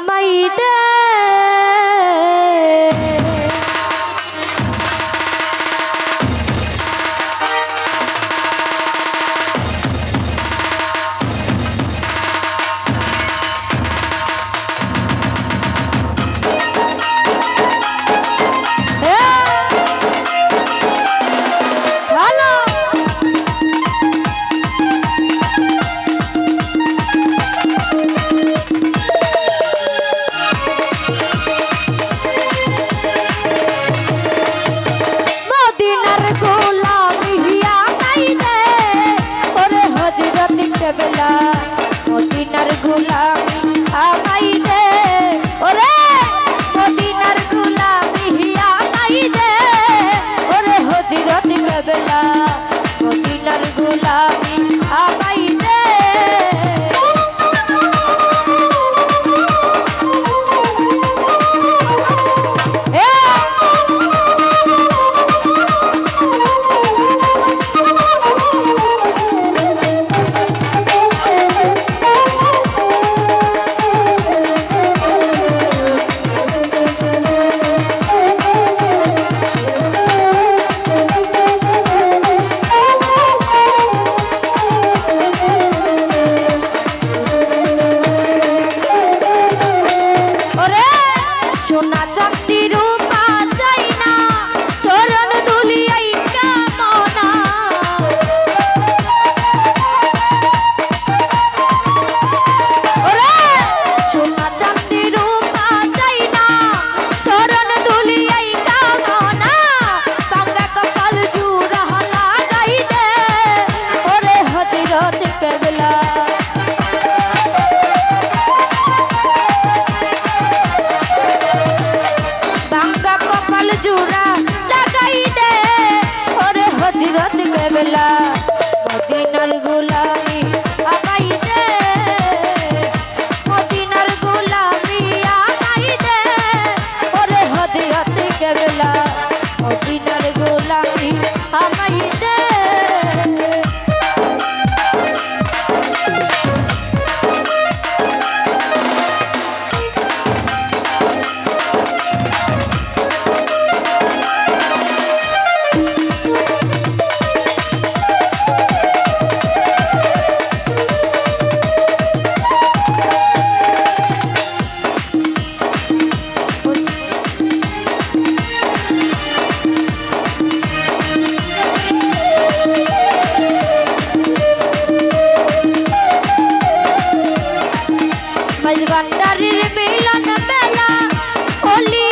My day. গোলা মদিনার গোলাম la মজবান্ডারির মিলন মেলা হোলি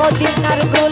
মদিনার গোল